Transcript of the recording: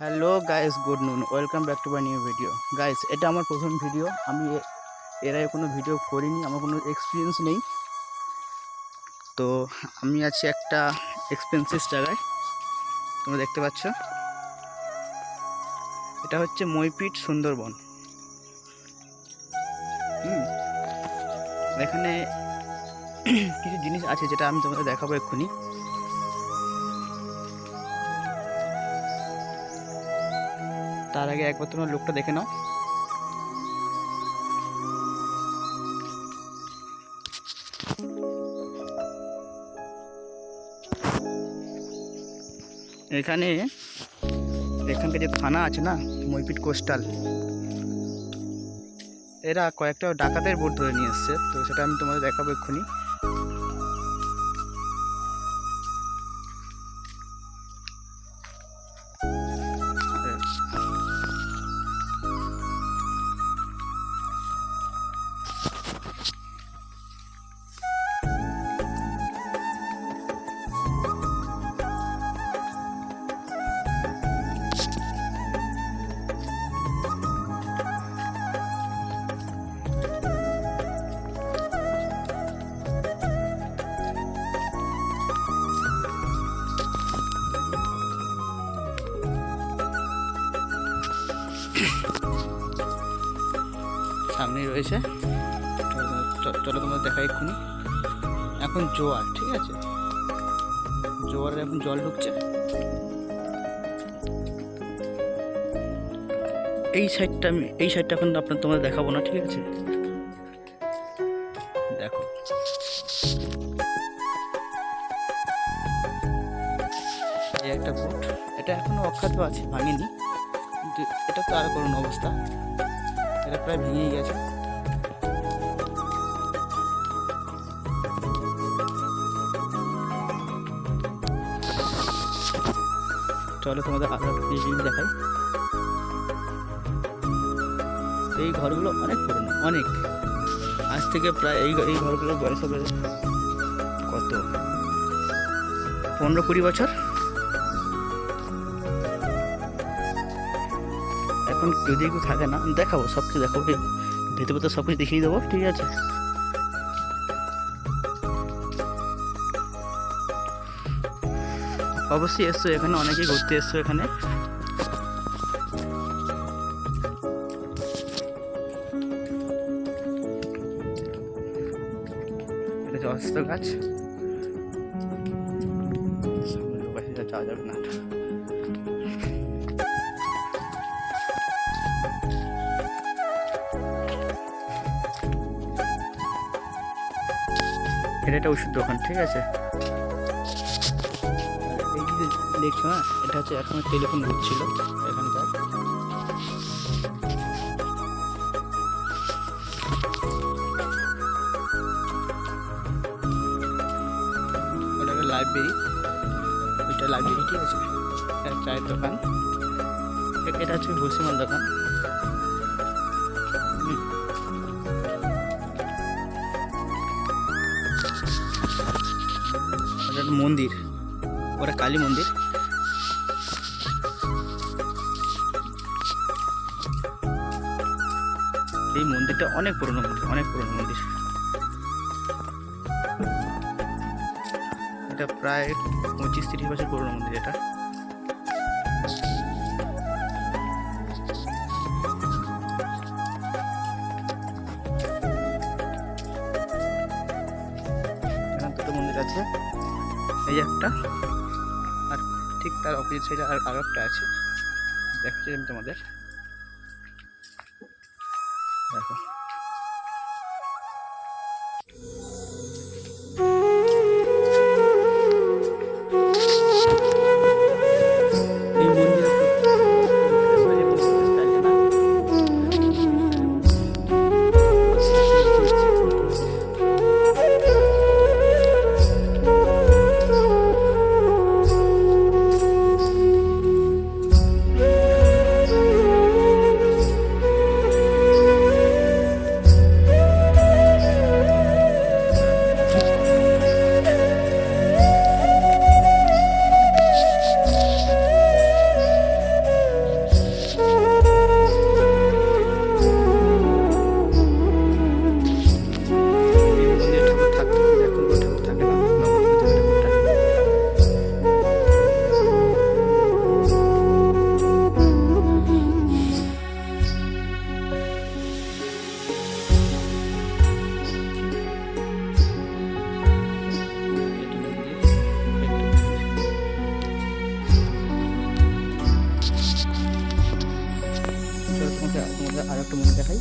Hello guys good noon welcome back to my new video guys এটা আমার প্রথম video আমি এর আগে কোনো ভিডিও করিনি, আমার কোনো এক্সপিরিয়েন্স নেই। তো আমি আছি একটা এক্সপেন্সিভ জায়গায়। তোমরা দেখতে পাচ্ছ? এটা হচ্ছে মইপিট সুন্দরবন। এখানে কিছু জিনিস আছে যেটা আমি তোমাদের দেখাবো এক্ষুনি। তার আগে একবার তোমার লোকটা দেখে নাও। এখানে, এখানকার যে থানা আছে না, মইপিট কোস্টাল, এরা কয়েকটা ডাকাতের বোর্ড ধরে নিয়ে এসছে। তো সেটা আমি তোমাদের দেখাবো এক্ষুনি। সামনেই রয়েছে। চলো তোমার দেখা এক্ষুনি। এখন জোয়ার, ঠিক আছে? জোয়ারে এখন জল ঢুকছে। এই সাইডটা আমি, এই সাইডটা এখন আপনার তোমাদের দেখাবো না, ঠিক আছে? দেখো। একটা বোট এটা এখনও অক্ষত আছে, ভাঙেনি। কিন্তু এটা তো আরও করুন অবস্থা। এটা প্রায় ভেঙেই গেছে। চলো তোমাদের একটা জিনিস দেখাই। এই ঘরগুলো অনেক পুরনো, অনেক। আজ থেকে প্রায় এই এই ঘরগুলোর বয়স হবে কত? পনেরো কুড়ি বছর? এখন যদি কেউ থাকে না দেখাবো সব কিছু দেখাবো ভেতরে ভেতরে সব কিছু দেখিয়ে দেবো, ঠিক আছে? অবশ্যই এসছো এখানে অনেকেই ঘুরতে এসছো এখানে। অস্ত গাছ। যাবে না। এটা একটা ওষুধ দোকান, ঠিক আছে? দেখছ না এটা হচ্ছে এখন টেলিফোন বুথ ছিল এখানকার ওটা একটা লাইব্রেরি ওইটা লাইব্রেরি ঠিক আছে? এটা চায়ের দোকান। এটা হচ্ছে ভুসিমাল দোকান। মন্দির। ওটা কালী মন্দির। এই মন্দিরটা অনেক পুরনো মন্দির, অনেক পুরনো মন্দির। এটা প্রায় পঁচিশ তিরিশ বছর পুরনো মন্দির এটা। দুটো মন্দির আছে। এই একটা। আর ঠিক তার অপোজিট সাইডে আর আরও একটা আছে। দেখাচ্ছি আমি তোমাদের। তোমাদের আর একটা মনে দেখাই।